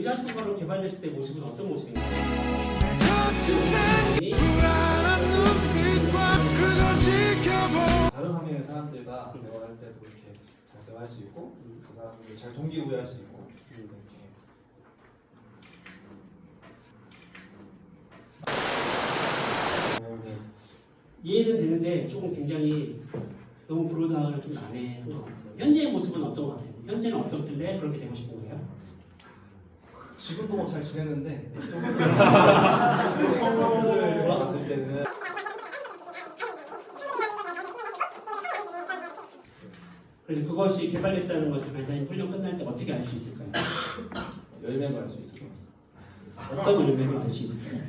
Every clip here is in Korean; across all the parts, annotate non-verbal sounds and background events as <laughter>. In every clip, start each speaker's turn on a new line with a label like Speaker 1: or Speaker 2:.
Speaker 1: 개발됐을 때 모습은 어떤 모습인가요?
Speaker 2: 지켜보
Speaker 3: 다른 환경의 사람들과 대화할 때도 이렇게 잘 대화할 수 있고 그 사람들을 잘 동기부여할 수 있고 이렇게 어, 네.
Speaker 1: 이해는 되는데 조금 굉장히 너무 불호당을 좀 나네. 현재의 모습은 어떤 것 같아요? 현재는 어떻길래 그렇게 되고 싶은 거예요?
Speaker 3: 지금도 뭐잘 팬분들 돌아갔을 때는
Speaker 1: 그래서 그것이 개발됐다는 것을 간사님 훈련 끝날 때 어떻게 알 수 있을까요?
Speaker 3: 열매를 알수 있을 것 같습니다.
Speaker 1: 어떤 열매를 알수 있을까요?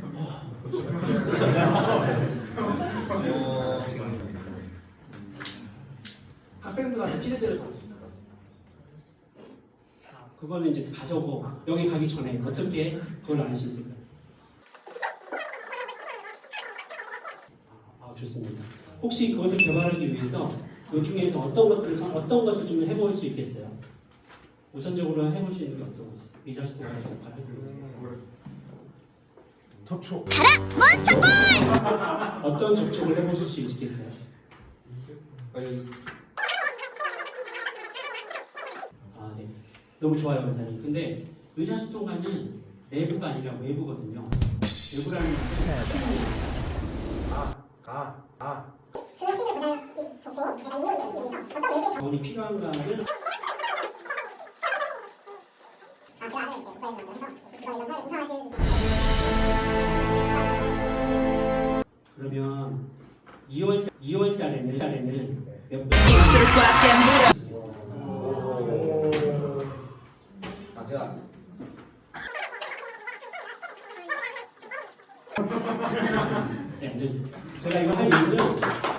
Speaker 3: 어, 학생들한테 피드백을 같아요.
Speaker 1: 그거는 이제 가서고 여기 가기 전에 어떻게 그걸 알 수 있을까요? 아, 좋습니다. 혹시 그것을 개발하기 위해서 그 중에서 어떤 것들을 선- 어떤 것을 좀 해볼 수 있겠어요? 우선적으로 해볼 수 있는 게 어떤 것이 의사소통에서 해보고 있어요?
Speaker 3: 접촉. <laughs>
Speaker 1: 어떤 접촉을 해보실 수 있겠어요?
Speaker 3: 아니,
Speaker 1: 아, 네. 너무 좋아요, 의사님. 근데 의사소통관은 내부가 아니라 외부거든요. 외부라는 것은
Speaker 3: 아, 아.
Speaker 1: 자원이 필요한가를 그러면 2월 2월 달에는 달에는 몇 번?
Speaker 4: 입술을 꽉 깨물어
Speaker 3: 아, 제가
Speaker 1: 네, 앉으세요. 제가 이거 할 이유는 <laughs>